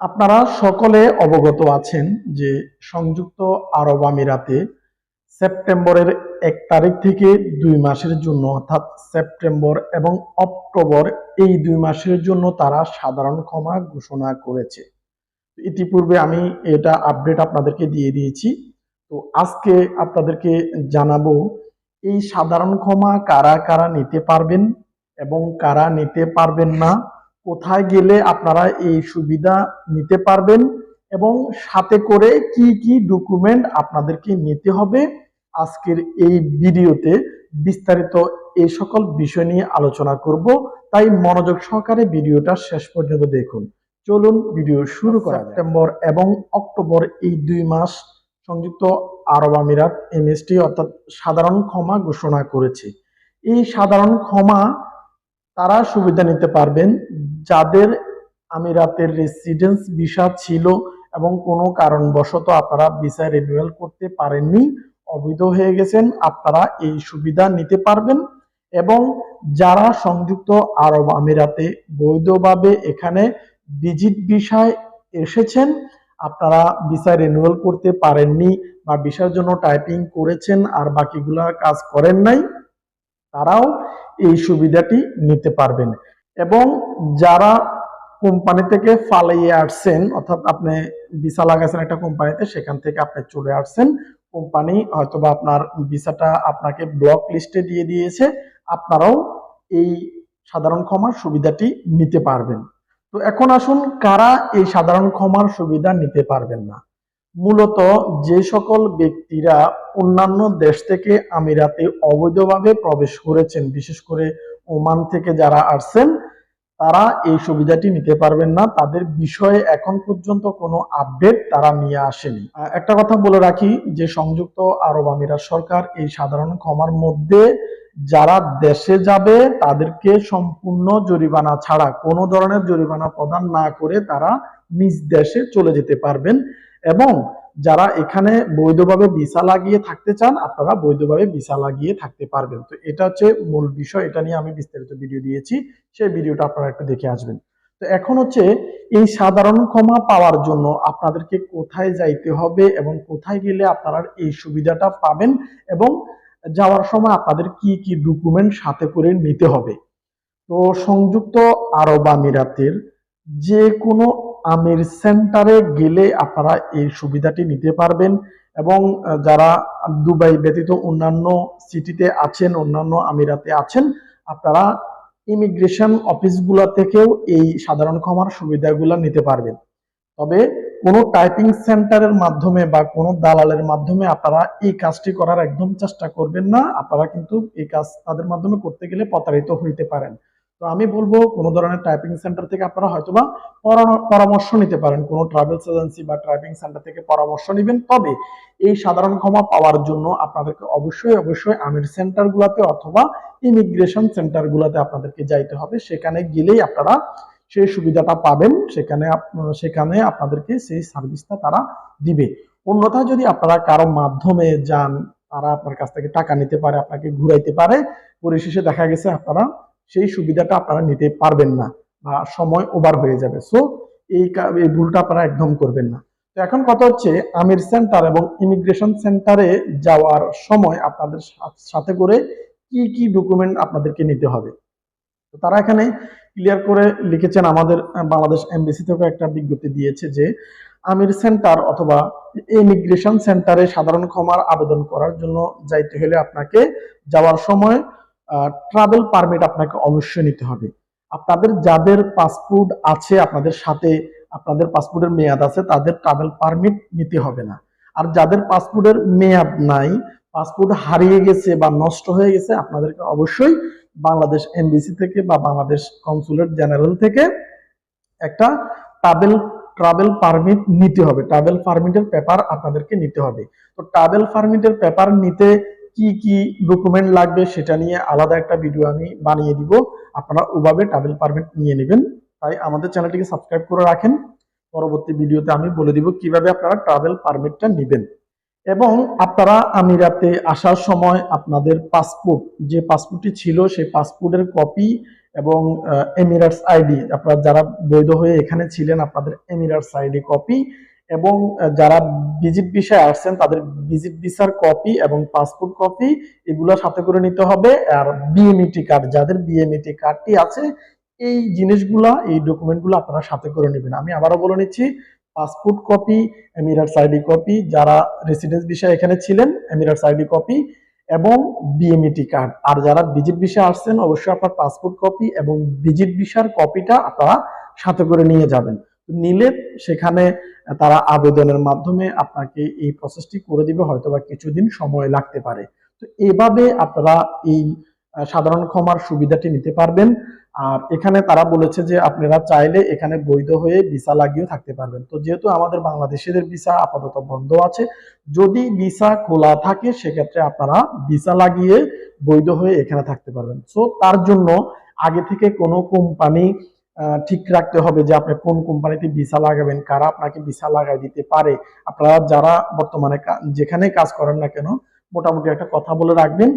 আপনারা সকলে অবগত আছেন যে সংযুক্ত আরব আমিরাতে সেপ্টেম্বরের এক তারিখ থেকে দুই মাসের জন্য, অর্থাৎ সেপ্টেম্বর এবং অক্টোবর এই দুই মাসের জন্য তারা সাধারণ ক্ষমা ঘোষণা করেছে। ইতিপূর্বে আমি এটা আপডেট আপনাদেরকে দিয়ে দিয়েছি। তো আজকে আপনাদেরকে জানাব, এই সাধারণ ক্ষমা কারা কারা নিতে পারবেন এবং কারা নিতে পারবেন না কোথায় গেলে আপনারা এই সুবিধা নিতে পারবেন এবং সাথে করে কি কি ডকুমেন্ট আপনাদেরকে নিতে হবে আজকের এই ভিডিওতে বিস্তারিত এই সকল বিষয় নিয়ে আলোচনা করব। তাই মনোযোগ সহকারে ভিডিওটা শেষ পর্যন্ত দেখুন। চলুন ভিডিও শুরু করা সেপ্টেম্বর এবং অক্টোবর এই দুই মাস সংযুক্ত আরব আমিরাত এমএসটি অর্থাৎ সাধারণ ক্ষমা ঘোষণা করেছে। এই সাধারণ ক্ষমা তারা সুবিধা নিতে পারবেন। যাদের আমিরাতের রেসিডেন্স ভিসা ছিল এবং কোনো কারণবশত আপনারা ভিসা রিনিউয়াল করতে পারেননি, অবৈধ হয়ে গেছেন, আপনারা এই সুবিধা নিতে পারবেন এবং যারা সংযুক্ত আরব আমিরাতে বৈধভাবে এখানে ভিজিট ভিসায় এসেছেন, আপনারা ভিসা রিনিউয়াল করতে পারেননি বা ভিসার জন্য টাইপিং করেছেন আর বাকিগুলা কাজ করেন নাই। তারাও এই সুবিধাটি নিতে পারবেন। এবং যারা কোম্পানি থেকে ফালাইয়ে আসছেন, অর্থাৎ আপনি ভিসা লাগাইছেন একটা কোম্পানিতে, সেখান থেকে আপনি চলে আসছেন। কোম্পানি হয়তোবা আপনার ভিসাটা আপনাকে ব্লক লিস্টে দিয়ে দিয়েছে, আপনারাও এই সাধারণ ক্ষমার সুবিধাটি নিতে পারবেন। তো এখন আসুন, কারা এই সাধারণ ক্ষমার সুবিধা নিতে পারবেন না? মূলত যে সকল ব্যক্তিরা অন্যান্য দেশ থেকে আমিরাতে অবৈধভাবে প্রবেশ করেছেন, বিশেষ করে ওমান থেকে যারা আসছেন, তারা এই সুবিধাটি নিতে পারবেন না। তাদের বিষয়ে এখন পর্যন্ত কোনো আপডেট তারা নিয়ে আসেনি। একটা কথা বলে রাখি যে সংযুক্ত আরব আমিরাত সরকার এই সাধারণ ক্ষমার মধ্যে যারা দেশে যাবে, তাদেরকে সম্পূর্ণ জরিমানা ছাড়া, কোনো ধরনের জরিমানা প্রদান না করে তারা নিজ দেশে চলে যেতে পারবেন। এবং যারা এখানে বৈধভাবে ভিসা লাগিয়ে থাকতে চান, আপনারা বৈধভাবে ভিসা লাগিয়ে থাকতে পারবেন। তো এটা হচ্ছে মূল বিষয়, এটা নিয়ে আমি বিস্তারিত ভিডিও দিয়েছি, সেই ভিডিওটা আপনারা একটু দেখে আসবেন। তো এখন হচ্ছে এই সাধারণ ক্ষমা পাওয়ার জন্য আপনাদেরকে কোথায় যাইতে হবে এবং কোথায় গেলে আপনারা এই সুবিধাটা পাবেন এবং যাওয়ার সময় আপনাদের কি কি ডকুমেন্ট সাথে করে নিতে হবে। তো সংযুক্ত আরব আমিরাতের যে কোনো আমির সেন্টারে গেলে আপনারা এই সুবিধাটি নিতে পারবেন এবং যারা দুবাই ব্যতীত অন্যান্য সিটিতে আছেন, অন্যান্য আমিরাতে আছেন, আপনারা ইমিগ্রেশন অফিসগুলো থেকেও এই সাধারণ ক্ষমার সুবিধাগুলো নিতে পারবেন। তবে কোনো টাইপিং সেন্টারের মাধ্যমে বা কোনো দালালের মাধ্যমে আপনারা এই কাজটি করার একদম চেষ্টা করবেন না। আপনারা কিন্তু এই কাজ তাদের মাধ্যমে করতে গেলে প্রতারিত হইতে পারেন। তো আমি বলব কোনো ধরনের টাইপিং সেন্টার থেকে আপনারা হয়তোবা পরা- পরামর্শ নিতে পারেন। কোনো ট্রাভেলস এজেন্সি বা টাইপিং সেন্টার থেকে পরামর্শ নেবেন। তবে এই সাধারণ ক্ষমা পাওয়ার জন্য আপনাদেরকে অবশ্যই অবশ্যই আমির সেন্টারগুলোতে অথবা ইমিগ্রেশন সেন্টারগুলোতে আপনাদেরকে যাইতে হবে। সেখানে গেলেই আপনারা সেই সুবিধাটা পাবেন। সেখানে সেখানে আপনাদেরকে সেই সার্ভিসটা তারা দিবে। অন্যথায় যদি আপনারা কারও মাধ্যমে যান, তারা আপনার কাছ থেকে টাকা নিতে পারে, আপনাকে ঘুরাইতে পারে, পরিশেষে দেখা গেছে আপনারা সেই সুবিধাটা আপনারা নিতে পারবেন না বা সময় ওভার হয়ে যাবে। সো এই ভুলটা আপনারা একদম করবেন না। তো এখন কথা হচ্ছে আমির সেন্টার এবং ইমিগ্রেশন সেন্টারে যাওয়ার সময় আপনাদের সাথে করে কি কি ডকুমেন্ট আপনাদেরকে নিতে হবে। তো তারা এখানে ক্লিয়ার করে লিখেছেন আমাদের বাংলাদেশ এমবিসি থেকে একটা বিজ্ঞপ্তি দিয়েছে যে আমির সেন্টার অথবা ইমিগ্রেশন সেন্টারে সাধারণ ক্ষমার আবেদন করার জন্য যাইতে হলে আপনাকে যাওয়ার সময় ট্রাভেল পারমিট আপনাকে অবশ্যই নিতে হবে। আপনাদের যাদের পাসপোর্ট আছে আপনাদের সাথে, আপনাদের পাসপোর্টের মেয়াদ আছে, তাদের ট্রাভেল পারমিট নিতে হবে না। আর যাদের পাসপোর্টের মেয়াদ নাই পাসপোর্ট হারিয়ে গেছে বা নষ্ট হয়ে গেছে, আপনাদেরকে অবশ্যই বাংলাদেশ এমবিসি থেকে বা বাংলাদেশ কনসুলেট জেনারেল থেকে একটা ট্রাভেল ট্রাভেল পারমিট নিতে হবে। ট্রাভেল পারমিটের পেপার আপনাদেরকে নিতে হবে। তো ট্রাভেল পারমিটের পেপার নিতে কি কি ডকুমেন্ট লাগবে সেটা নিয়ে আলাদা একটা ভিডিও আমি বানিয়ে দিব। আপনারা ওভাবে ট্রাভেল পারমিট নিয়ে নেবেন। তাই আমাদের চ্যানেলটিকে সাবস্ক্রাইব করে রাখেন। পরবর্তী ভিডিওতে আমি বলে দিব কীভাবে আপনারা ট্রাভেল পারমিটটা নেবেন। এবং আপনারা আমিরাতে আসার সময় আপনাদের পাসপোর্ট যে পাসপোর্টটি ছিল সেই পাসপোর্টের কপি এবং এমিরাটস আইডি আপনারা যারা বৈধ হয়ে এখানে ছিলেন, আপনাদের এমিরাটস আইডি কপি এবং যারা ভিজিট ভিসায় আসছেন, তাদের ভিজিট ভিসার কপি এবং পাসপোর্ট কপি এগুলো সাথে করে নিতে হবে। আর বিএমইটি কার্ড যাদের বিএমইটি কার্ডটি আছে, এই জিনিসগুলা, এই ডকুমেন্টগুলো আপনারা সাথে করে নেবেন। আমি আবারও বলে নিচ্ছি, passport copy, Emirates ID copy, যারা রেসিডেন্স বিষয় এখানে ছিলেন, এমিরাটস আইডি কপি এবং বিএমইটি কার্ড আর যারা ভিজিট ভিসা আসছেন, অবশ্যই আপনার পাসপোর্ট কপি এবং ভিজিট ভিসার কপিটা আপনারা সাথে করে নিয়ে যাবেন। নিলে সেখানে তারা আবেদনের মাধ্যমে আপনাকে এই প্রসেসটি করে দিবে হয়তো বা কিছুদিন সময় লাগতে পারে। তো এভাবে আপনারা এই সাধারণ ক্ষমার সুবিধাটি নিতে পারবেন। আর এখানে তারা বলেছে যে আপনারা চাইলে এখানে বৈধ হয়ে ভিসা লাগিয়েও থাকতে পারবেন। তো যেহেতু আমাদের বাংলাদেশিদের ভিসা আপাতত বন্ধ আছে, যদি ভিসা খোলা থাকে, সেক্ষেত্রে আপনারা ভিসা লাগিয়ে বৈধ হয়ে এখানে থাকতে পারবেন। সো তার জন্য আগে থেকে কোনো কোম্পানি ঠিক রাখতে হবে যে আপনি কোন কোম্পানিতে ভিসা লাগাবেন, কারা আপনাকে ভিসা লাগাই দিতে পারে। আপনারা যারা বর্তমানে যেখানে কাজ করেন না কেন, মোটামুটি একটা কথা বলে রাখবেন,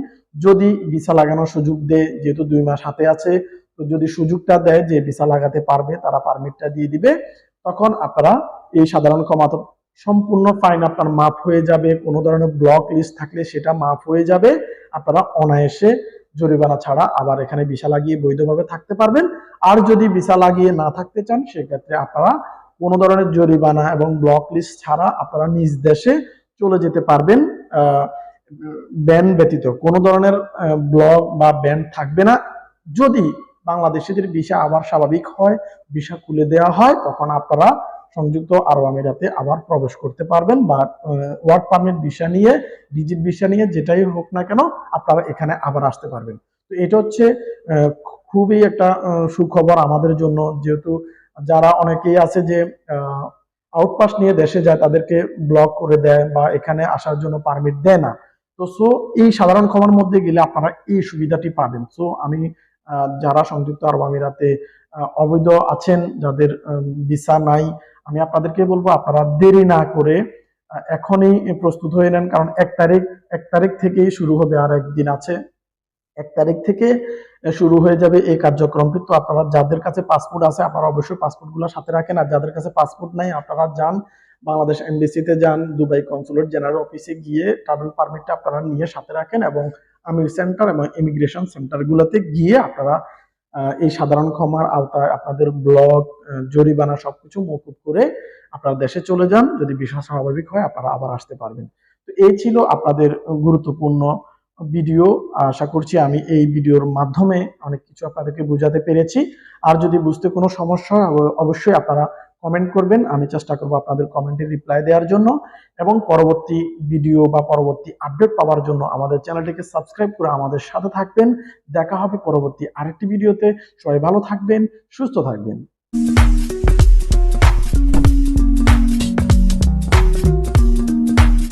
যদি ভিসা লাগানোর সুযোগ দেয়, যেহেতু দুই মাস হাতে আছে, তো যদি সুযোগটা দেয় যে ভিসা লাগাতে পারবে, তারা পারমিটটা দিয়ে দিবে, তখন আপনারা এই সাধারণ ক্ষমা তো সম্পূর্ণ ফাইন আপনার মাফ হয়ে যাবে। কোনো ধরনের ব্লক লিস্ট থাকলে সেটা মাফ হয়ে যাবে। আপনারা অনায়াসে জরিমানা ছাড়া আবার এখানে ভিসা লাগিয়ে বৈধভাবে থাকতে পারবেন। আর যদি ভিসা লাগিয়ে না থাকতে চান, সেক্ষেত্রে আপনারা কোনো ধরনের জরিমানা এবং ব্লক লিস্ট ছাড়া আপনারা নিজ দেশে চলে যেতে পারবেন ব্যান ব্যতীত। কোনো ধরনের ব্লক বা ব্যান থাকবে না। যদি বাংলাদেশিদের ভিসা আবার স্বাভাবিক হয়, ভিসা খুলে দেওয়া হয়, তখন আপনারা সংযুক্ত আরব আমিরাতে আবার প্রবেশ করতে পারবেন বা ওয়ার্ক পারমিট ভিসা নিয়ে ভিজিট ভিসা নিয়ে যেটাই হোক না কেন আপনারা এখানে আবার আসতে পারবেন। তো এটা হচ্ছে খুবই একটা সুখবর আমাদের জন্য। যেহেতু যারা অনেকেই আছে যে আউটপাস নিয়ে দেশে যায় তাদেরকে ব্লক করে দেয় বা এখানে আসার জন্য পারমিট দেয় না। তো সো এই সাধারণ ক্ষমার মধ্যে গেলে আপনারা এই সুবিধাটি পাবেন। সো আমি যারা সংযুক্ত আরব আমিরাতে অবৈধ আছেন, যাদের ভিসা নাই আমি আপনাদেরকে বলব, আপনারা দেরি না করে এখনই প্রস্তুত হয়ে নেন, কারণ এক তারিখ এক তারিখ থেকেই শুরু হবে আর একদিন আছে। এক তারিখ থেকে শুরু হয়ে যাবে এই কার্যক্রমটি তো আপনারা যাদের কাছে পাসপোর্ট আছে, আপনারা অবশ্যই পাসপোর্টগুলো সাথে রাখেন। আর যাদের কাছে পাসপোর্ট নাই, আপনারা যান, বাংলাদেশ এমবিসিতে যান দুবাই কনসুলেট জেনারেল অফিসে গিয়ে ট্রাভেল পারমিটটা আপনারা নিয়ে সাথে রাখেন এবং আমির সেন্টার এবং ইমিগ্রেশন সেন্টারগুলোতে গিয়ে আপনারা এই সাধারণ ক্ষমার আওতায় আপনাদের ব্লক জরিমানা সবকিছু মকুব করে আপনারা দেশে চলে যান। যদি বিষয় স্বাভাবিক হয়, আপনারা আবার আসতে পারবেন। তো এই ছিল আপনাদের গুরুত্বপূর্ণ ভিডিও। আশা করছি আমি এই ভিডিওর মাধ্যমে অনেক কিছু আপনাদেরকে বোঝাতে পেরেছি। আর যদি বুঝতে কোনো সমস্যা হয় অবশ্যই আপনারা কমেন্ট করবেন। আমি চেষ্টা করব আপনাদের কমেন্টের রিপ্লাই দেওয়ার জন্য এবং পরবর্তী ভিডিও বা পরবর্তী আপডেট পাওয়ার জন্য আমাদের চ্যানেলটিকে সাবস্ক্রাইব করে আমাদের সাথে থাকবেন। দেখা হবে পরবর্তী আরেকটি ভিডিওতে সবাই ভালো থাকবেন, সুস্থ থাকবেন।